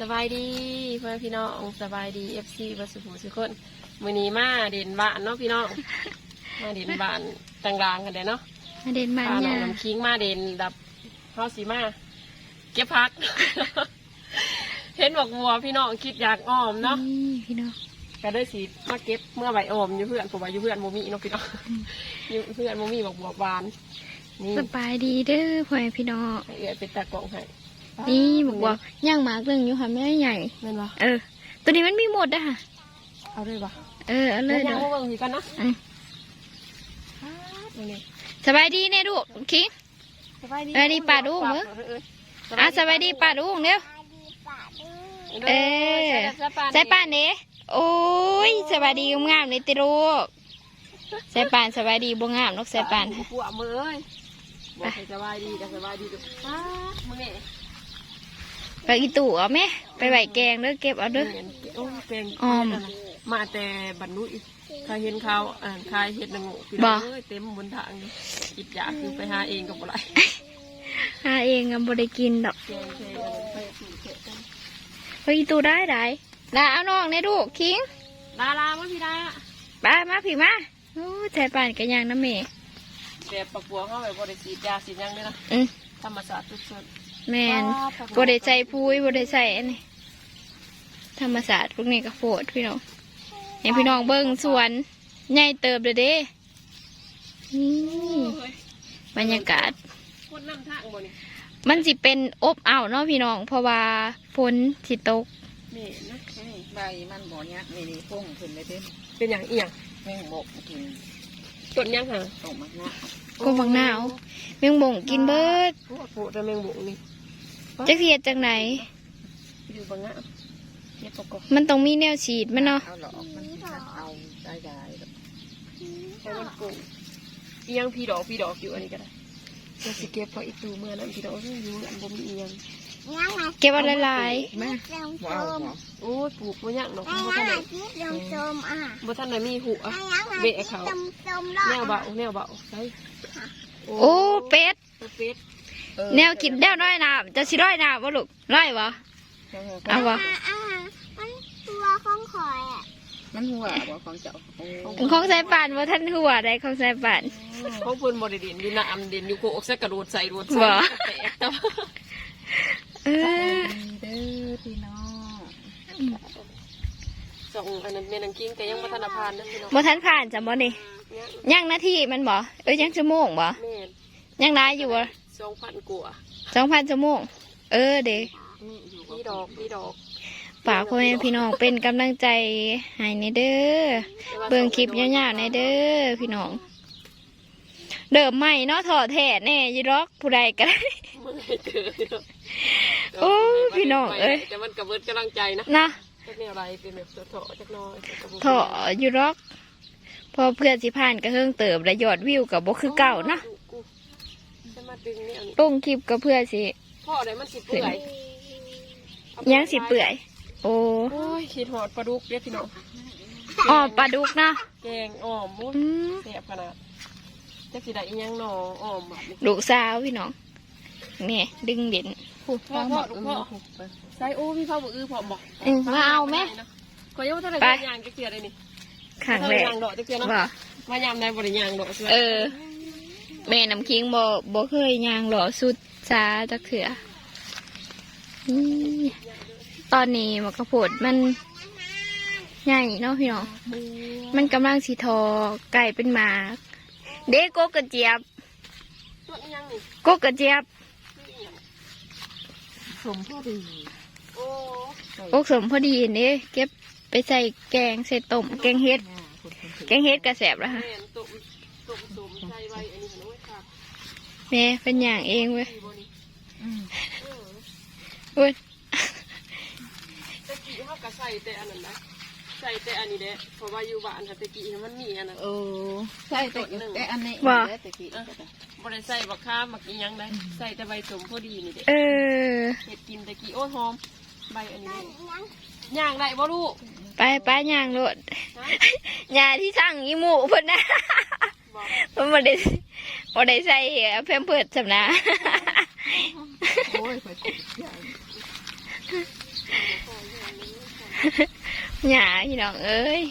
สบายดีเพื่อนพี่น้องสบายดีเอฟซีบัสุภูสุคนมือนี้มาเด่นบ้านเนาะพี่น้องมาเด่นบ้านต่างๆกันเด้เนาะมาเด่นบ้านพาน้องยาน้ำคิงมาเด่นดับเฮาสีมาเก็บพัก เห็นบอกวัวพี่น้องคิดอยากอ้อมเนาะนี่พี่น้องก็ได้สีมาเก็บเมื่อใบอ้อมอยู่เพื่อนผมว่าอยู่เพื่อนโมมี่เนาะพี่น้องอยู่เพื่อนโมมี่บอกบัวบานนี่สบายดีเด้อพ่อแม่พี่น้องให้เอื้อยเป็นตากล่องให้ นี่บอกว่าย่างหมากเรื่องอยู่ค่ะแม่ใหญ่แม่นบ่เออ ตัวนี้มันมีหมดอะค่ะเอาเลยบ่เออเอาเลเลยยเด้ยัองมาเบิ่งสิกันเนาะอืมนี่สบายดีเนี่ยลูกคิงสบายดีสบายดีป่าดุ้งเหรออะสบายดีป้าดุ้งเร็วเออใส่ป่านเด้โอ้ยสบายดีงามๆเลยติลูกใส่ป่านสบายดีบ่งามนกใส่ป่านปวดมือเอ้ยบอกให้สบายดีกันสบายดีดูป้าดมือนี่ ไปอีตู่เอาไหมไปไหวแกงเด้อเก็บเอาเด้อโอ้เป็นอ้อมมาแต่บรรลุอีกใครเห็นเขาอ่านใครเห็ดนางงูพี่บ่น้องเอ้ยเต็มบนทางนี่คิดอยากคือไปหาเองกับอะไรหาเองก็บ่ได้กินดอกแกงเทอะไรไปสู่เทกันไปอีตู่ได้ได้ลาเอาน้องในลูกคิงดารามั้งพี่ดาไปมาพี่มาโอ้ใส่ป่านกันยังน้ำเมแต่ปักบัวเขาแบบบริสีดยาสียังเลยนะอืมธรรมศาสตร์ทุกส่วน แมนบได้ใส่พุยบได้ใส่อันนี้ธรรมศาสตร์พวกนี้ก็โฟดพี่น้องเห็นพี่น้องเบิ้งสวนใหญ่เติบเลยเด้นี่บรรยากาศคนน้ำทางบนนี่มันสิเป็นอบอ้าวเนาะพี่น้อง เพราะว่าฝนสิตกแม่นะใบมันบ่เนี้ยนี่นี่พุ่งขึ้นไปเต็มเป็นอย่างเอียงแมงบกกินต้นยังห่ะตกมากนะก็บังหนาวเมียงบ่งกินเบิดโอ้โหแต่แมงบุกนี่ จักเสียดจังไหนอยู่บางงะเก็บปกกมันต้องมีแนวฉีดมันเนาะเอาหลอกมันสิคัดเอาได้ได้ดอกให้มันปลูกเอียงพี่ดอกพี่ดอกอยู่อันนี้ก็ได้จะสิเก็บพออีกตูเมื่อนั้นพี่ดอกอยู่อันบ่มีเอียงเก็บเอะไรหลายแม่บ่เอาบ่โอ้ยปลูกบ่ยากดอกไอ้บ่ยัทังนไงได้คิดลมจมอะบ่ทันได้มีหัวไอ้ยังไงเบะเขาจมจมรอแนวดเบาแนวเบาใช่โอ้เป็ดเป็ดเออ แนวกินแนวน้อยน้ำจะสิร้อยน้ำบ่ลูกร้อยบ่เอาบ่อะอะมันตัวของข่อยอะมันหัวบ่ของเจ้าโอ้ของสายป่านว่าท่านหัวใดของสายป่านเขาเพิ่นบ่ได้เด่นอยู่น้ำเด่นอยู่โคกใส่กระโดดใส่โดดใส่บ่แตกแต่ว่าเออเด้อพี่น้องส่งอันนั้นแม่นางกิ้งแต่ยังบ่ทันได้ผ่านนะพี่น้องบ่ทันผ่านจ้ะบ่นี่เนี่ยยังนาทีมันบ่เอ้ยยังชั่วโมงบ่แม่นยังได้อยู่บ่2,000กว่าสองพันชั่วโมงเออเด้พี่ดอกพี่ดอกฝากพ่อแม่พี่น้องเป็นกำลังใจให้ในเด้อเบิ่งคลิปยาวๆในเด้อพี่น้อง เดิมใหม่เนาะถอดแท้แน่อยีร็อกผู้ใดก็ได้เมื่อไหร่เจอเนาะโอ้ยพี่น้องเอ้ยแต่มันกระเบิดกำลังใจนะนะจักแนวอะไรเป็นแบบเถาะๆจักหน้อยถออยูร็อกพอเพื่อนสิผ่านก็เฮิงเติบและยอดวิวกับบ่คือเก่าเนาะจะ มาดึงเนี่ยลงคลิปก็เพื่อสิพ่ออะไรมันสิเปื่อยยังสิเปื่อย โอ้โอ้ยคิดหอดปลาดุกเด้อพี่น้องอ้อมปลาดุกเนาะแกงอ้อมมุ้ยอืมแสบขนาดจักสิได้อีหยังหนออ้อมแบบนี้ลูกสาวพี่น้องนี่ดึงเด่นพ่อพ่อพ่อลูกพ่อใส่โอ้พี่พ่อบอกอือพ่อบอกอืมมาเอาไหมขอยยังไม่ทันได้ไปยางจักเกียร์เลยนี่ขังแรกยางดอกจักเกียร์เนาะบ่มายามได้บริยางดอกใช่ไหมเออ แม่น้ำคิงบ่บ่เคยย่างหล่อสุดจ้าจักเถื่อตอนนี้มะกระโพดมันใหญ่เนาะพี่น้องมันกำลังสีทอไก่เป็นหมาก เด็กกกกระเจี๊ยบตัวอีหยังนี่กกกระเจี๊ยบสมพอดีโอ้กสมพอดีนี่เก็บไปใส่แกงใส่ต้มแกงเฮ็ด แกงเฮ็ดกระแสบแล้วฮะ แม่นตุ่มตุ่มตุ่มใส่ไว้อันนี้เห็นไหมครับ แม่เป็นอย่างเองเว้ยที่บนี่อืมเออเว้ยตะกี้เขาก็ใส่แต่อันนั้นนะใส่แต่อันนี้เด้เพราะว่าอยู่บ้านค่ะตะกี้มันมีอันนั้นเออใช่แต่แต่อันนี้แต่ตะกี้ก็ได้บ่ได้ใส่บักข้ามบักอีหยังได้ใส่แต่ใบสมพอดีนี่เด้เออเห็ดกินตะกี้โอ้ยหอมใบอันนี้ย่างได้บ่ลูกไปไปย่างโลดฮะยาที่สั่งอีหมูเพิ่นนะ บอกเพิ่นบ่ได้บ่ได้ใส่เพิ่มเพิดสำนะโอ้ยเพิ่นใหญ่หยาพี่น้องเอ้ย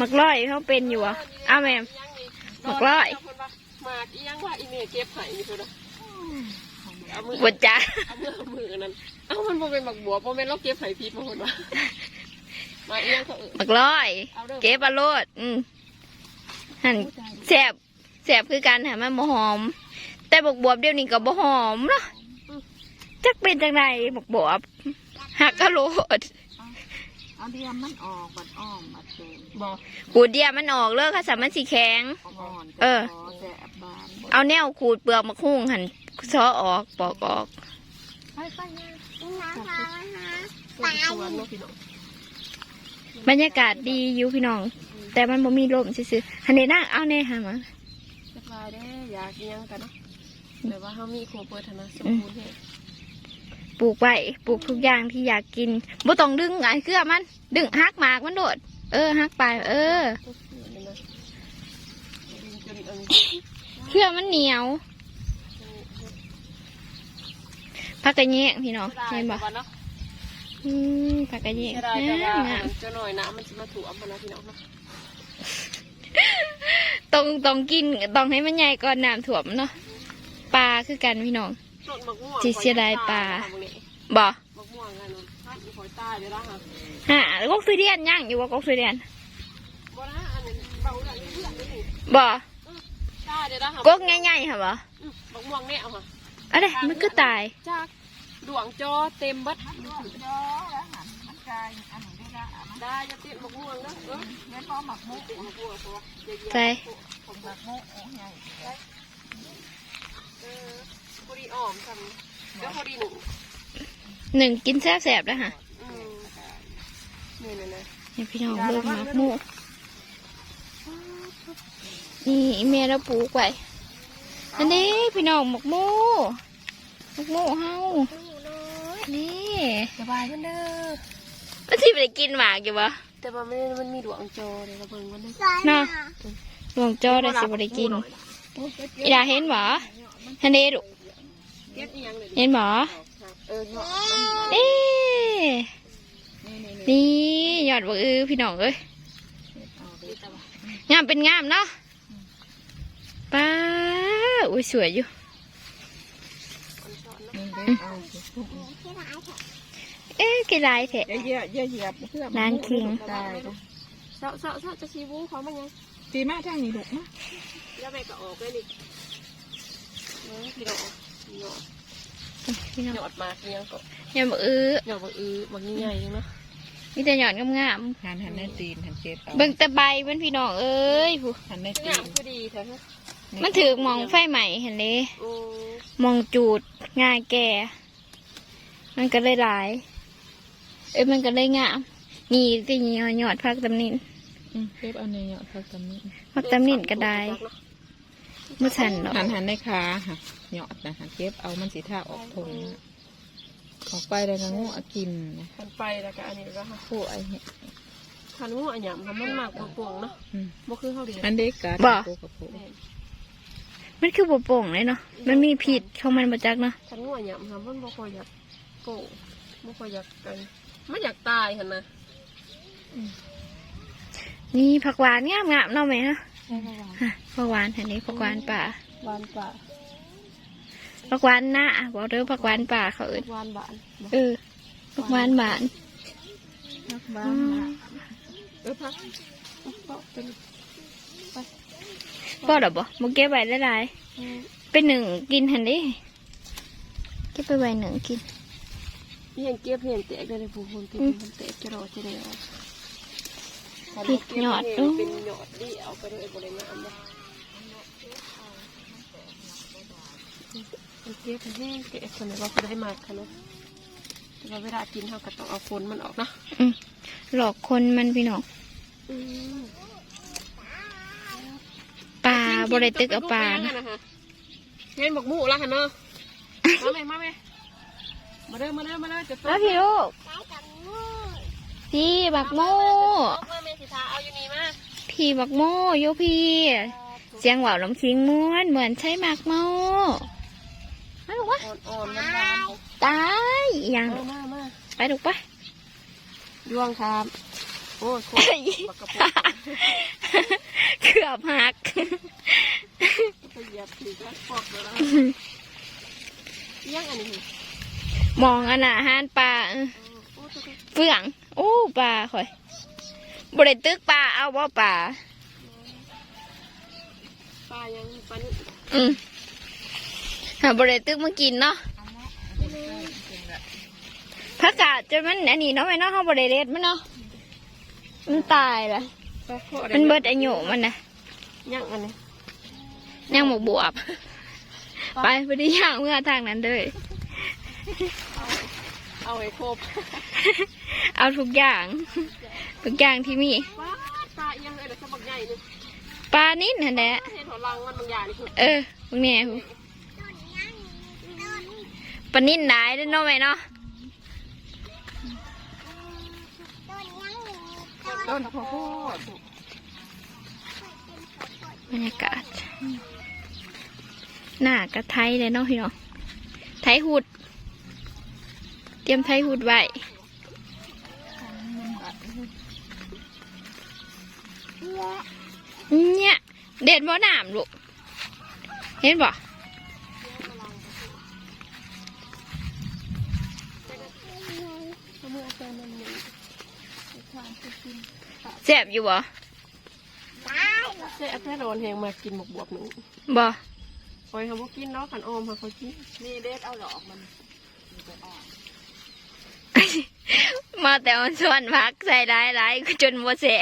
มักร้อยเขาเป็นอยู่อะอ้าวแม่มบักร้อยหมากอีหยังว่าอีเมเก็บไห้นี่คือเอามือบดจ้าเอามือเอามือนั่นเอามันบ่เป็นบักบัวบ่เป็นเราเก็บไห้พีดมาคนว่า มาอีหยังเขาเออมักร้อย เอาเด้อ เก็บอะโลด อืมหันแสบแสบคือกันหามันบ่หอม แต่บกบวบเดี๋ยวนี้ก็บ่หอมเนาะจักเป็นจังไรบกบวบหักกะโลด เอาเดียมมันออกบัดอ้อมบัดเต็มบ่กูเดียมันออกเลิกค่ะสามันสีแข็ง อ่อนเออ ขแสบบานบ่เอาแนวขูดเปลือกมะคุ้งหันซ้อออกปอกออกนี่นะคะนะคะปลาสวนเนาะพี่น้อง บรรยากาศดีอยู่พี่น้อง แต่มันบ่มีลมซื่อๆหันเดนั่งเอาแน่หามาสบายเด้อยากอีหยังกันเนาะแต่ว่าเฮามีโคเปิดธนะสมบูรณ์เด้ปลูกไว้ปลูกทุกอย่างที่อยากกินบ่ต้องดึงอันเครือมัน ดึงหักหมากมันโดด เออหักไปเออนี่นะดินจนอันเครือมันเหนียวผักกระเนียงพี่น้องเห็นบ่เนาะ อืมผักกระเนียงเสียดายแต่ว่างามมันจะหน่อยนะมันจะมาถูกเอามานะพี่น้องเนาะต้องต้องกินต้องให้มันใหญ่ก่อนน้ำถ่วมเนาะปลาคือกันพี่น้อง ต้นมะม่วงจิเสียดายปลา บ่มะม่วงกันเนาะถ้าอีหอยใต้เดี๋ยวนะฮะฮะกกสุเรียนย่างอยู่ว่ากกสุเรียนบ่นะอันนี้เบาได้เพื่อนนี่บ่ใต้เดี๋ยวนะฮะกกง่ายๆค่ะบ่อืมมะม่วงเนี่ยเอาค่ะอะไรมันก็ตายจาก ดวงจอเต็มบัดยอแล้วหันมันกลายอันนี้ได้ละมันได้จะติดมะม่วงนะเออแม่นพอหมักมุกมะม่วงตัวเดี๋ยวใส่ผมหมักมุกใหญ่เออพอดีอ่อมทำแล้วพอดีหนึ่งหนึ่งกินแซ่บๆแล้วค่ะอืมนี่นะนะนี่พี่น้องเบิ่งหมากหมูนี่แม่เราปลูกไว้อันนี้พี่น้องหมกหมูหมกหมูเฮา นี่สบายกันเด้อมันที่ไปกินหมากอยู่บ่แต่ว่ามันมันมีดวงโจเดี๋ยวเราเบิ่งมันได้ใส่น่ะหลวงโจได้สิบ่ได้กินอีดาเห็นบ่ฮันเดดุเก็บอีหยังเลยเห็นบ่เออเนาะมันเอ๊ะนี่ยอดบ่อือพี่น้องเอ้ยงามเป็นงามเนาะป้าอุ้ยสวยอยู่ เด็ดเอาที่ร้านแถวเอ๊ะกี่ลายแท้เยอะเยอะเหยียบเพื่อร้านคิงตายเลยเสาเสาเสาจะชีวูเขามันยังตีมาทางนี้ลูกนะแล้วแม่ก็ออกเลยนี่เออพี่น้องหยอดพี่น้องหยอดมากยังก็ยอดบ่อือหยอดบางอือบางใหญ่ๆเนาะมีแต่ยอดงามหันหันในตีนหันเก็บเอาๆเบิ่งแต่ใบมันพี่น้องเอ้ยผู้หันในตีงานมคือดีแท้ มันถือมองไฟใหม่เห็นเลยโอ้มองจูดง่ายแก่ มันก็เลยหลาย เอ้ยมันก็เลยงาม นี่ที่ยอดยอดพักตำนินอืมเก็บเอาในเหยาะพักตำนี้พักตำนินก็ได้เมื่อสันเนาะหันหันในขาค่ะเหยาะนะหันเก็บเอามันสีท่าออกทงนะออกไปแล้วก็งูเอากินนะคันไปแล้วก็อันนี้ก็ค่ะผู้ไอ้เนี่ยคันงูอันหยำค่ะมันมากกว่าปวงเนาะอืมบ่คือเขาดีอันเด็กกัดผู้กับผู้ มันคือบ่โป่งเลยเนาะ มันมีผิดของมันมาจักเนาะคันงูอันหยำค่ะมันบ่ค่อยอยากโป่งบ่ค่อยอยากกันมันอยากตายหั่นนะนี่ผักหวานงามงามๆเนาะแม่ฮะฮะผักหวานอันนี้ผักหวานป่าหวานป่าผักหวานหน้าบอกเด้อผักหวานป่าเขาเอิ้นหวานบานเออผักหวานหวานบ้านนะเออพักเพาะเป็น พ่อดอกบ่บ่เก็บไว้หลายๆเป็นหนึ่งกินหันดิเก็บไปไว้หนึ่งกินเพียงเก็บเพียงแตกได้เลยผู้คนเป็นอืมมันแตกจะรอจะได้เอาผิดหยอดดูดูเป็นหยอดดีเอาไปเลยบริงามเลยเก็บให้แห้งเก็บคนไหนว่าเขาได้มากค่ะเนาะแต่ว่าเวลากินเขาก็ต้องเอาฝนมันออกนะอืมหลอกคนมันพี่น้องอืมปลา บริตึกเอาปลานะเห็นบอกหมูละค่ะเนาะมาไหมมาไหมมาเด้อมาเด้อมาเด้อจะแล้วพี่ลูกใส่กับงูพี่บักโม่มาเมสิทาเอาอยู่นี่มาพี่บักโม่โยพี่เสียงหวาวลำคิงม้วนเหมือนใช่หมากโม่มาลูกวะอ่อนอ่อนมันหวานตายอีหยังมามามาไปดูกไปยวงครับ โอ้ยโคตรบักกระปุกเกือบหักไปเหยียบถือแล้วปอกแล้วเลี้ยงอันนี้มองอันน่ะอาหารปลาเฟื่องโอ้ปลาข่อยบริตึกปลาเอาว่าปลาปลายังปลานี่อืมหาบริตึกมากินเนาะผักกาดจะมันอันนี้เนาะแม่เนาะเขาบริเด็ดมันเนาะ มันตายละปลาโคตรมันเบิดอายุมันนะยังอันนี้ยังหมกบวบ ไปพอดีย่างเมื่อทางนั้นเลยเอาไอ้ครบ เอาทุกอย่างทุกอย่างที่มีปลาปลายังไงเดี๋ยวจะบักใหญ่เลยปลานิดนั่นแหละเห็นหัวลังมันบางอย่างนี่คือเออพวกนี้พวกปลานิดหลายเด้อเนาะแม่เนาะ ต้นข้าวโพดบรรยากาศ หน้ากระไทยเลยเนาะพี่น้องไทยหุด เตรียมไทยหุดไว้เนี่ยเด็ดบ่หนามลูก เห็นบ่ แซ่บอยู่บ่ใช่แค่โดนแหงมากินหมกบวบหนึ่งบ่คอยเขาบอกกินเนาะขันออมค่ะเขากินนี่เด็ดเอาดอกมันมาแต่ออนส่วนพักใส่ร้ายร้ายจนบ่เสะ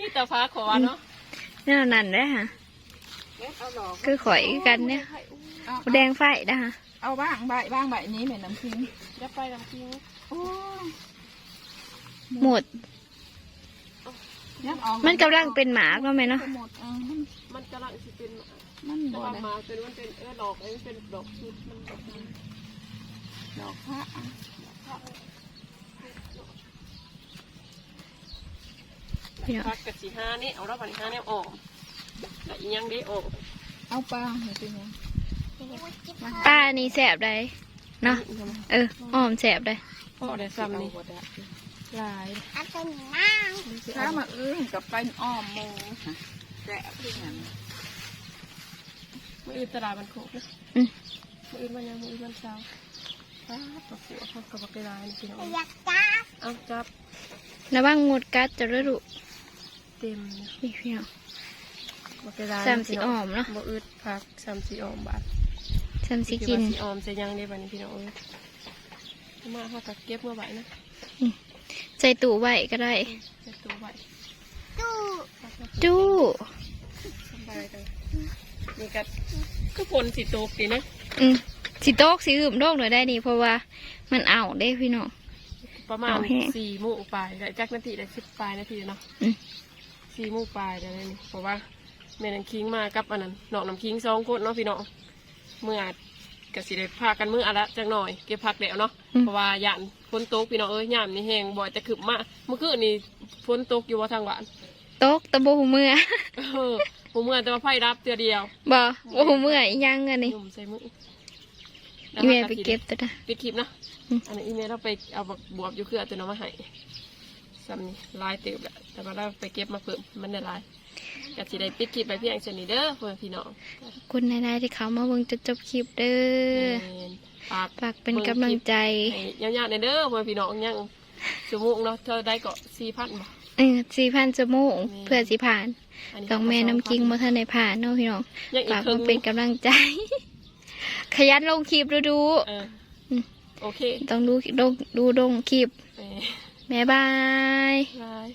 นี่แต่ฟ้าขอเนาะแนั่นนั่นเลยฮะเด็ดเอาดอกคือข่อยกันเนี่ยเอาแดงไฟนะฮะเอาบ้างใบบ้างใบนี้แม่น้ำพิงจะไปลำพิงโอ้ หมดยังออกมันกำลังเป็นหมากแล้วไหมเนาะหมดเออมันมันกำลังสิเป็นมันจะบ่ได้ทำมาเป็นมันเป็นเออดอกไอ้มันเป็นดอกชุดมันดอกนั้นดอกพระพี่น้องพักกับสีห้านี่เอาแล้วพันห้าเนี่ยออกแต่อีกยังได้ออกเอาปลาให้เป็นยังป้านี่แสบได้เนาะเอออ้อมแสบได้พ่อได้ซ้ำนี่ เอาบ่ได้ลายอันเป็นน้างถ้ามาอื้อกับไปอ้อมโมแกะที่ไหนมืออื่นตลาดมันโคกนะอืมมืออื่นมันยังมืออื่นมันเช้าป้าปะปัวเขากับปะไปลายนี่พี่น้องอยากจับเอาจับระวังงดกัดจะระดุเต็มนะนี่พี่น้องปะไปลายสามสีอ้อมเนาะมืออื่นพักสามสีอ้อมบาทซ้ำสิกินสีอ้อมจะยังได้บัดนี้พี่น้องเอ้ยมาเขากับเก็บเมื่อไหร่นะ ใส่ตู้ไว้ก็ได้จะตัวไหวตู้จู้สบายจังนี่ก็ก็ฝนสีตกดีนะอืมสิโต๊กสิหืมโต๊กหน่อยได้นี่เพราะว่ามันเอาได้พี่น้องประมาณเอาแห้งสี่โมงปลายได้จักนาทีได้สิบปลายนาทีเนาะอืมสี่โมงปลายได้เลยนี่เพราะว่าแม่น้ำคิงมากับอันนั้นน้องน้ำคิงสองคนเนาะพี่น้องเมื่อกสิได้พากันมืออะละจังหน่อยเก็บผักแล้วเนาะเพราะว่าย่านฝ นตกพี่น้องเอ้ยยามนี่แห้งบ่อยจะขึ้นมาเมื่อคืนนี่ฝนตกอยู่ว่าทางหวานโต๊กตะโบหูเมื่อเออผมเมื่อแต่ว่าไฟรับเตือเดียวบ่โบหูเมื่ออีหยังอันนี้หนุ่มใส่มืออีเมลไปเก็บตัวนะปิดคลิปนะอืมอันนี้อีเมลเราไปเอาบักบวบอยู่คือเอาตัวน้องมาให้ซ้ำนี่ลายเติบแหละแต่ว่าเราไปเก็บมาเพิ่มมันได้ลายกะสิได้ปิดคลิปไปเพียงเช่นนี้เด้อเพื่อนพี่น้องขอบคุณนายๆที่เขามาเบิ่งจนจบคลิปเด้อแม่น ฝากฝากเป็นกำลังใจให้ยาวๆในอยเด้อเพื่อนพี่น้องยังสมุกเนาะเธอได้เกาะสี่พันบ่ เออสี่พันจมูกแม่เพื่อสิผ่านอันนี้ต้องแม่น้ำกิ้งมาทันในผ่านเนาะพี่น้องยังอีกฝากครึ่มางเป็นกำลังใจ ขยันลงคลิปดูดู เอออม โอเคต้องดูดูดูดงคลิปเออบ๊ายบาย บาย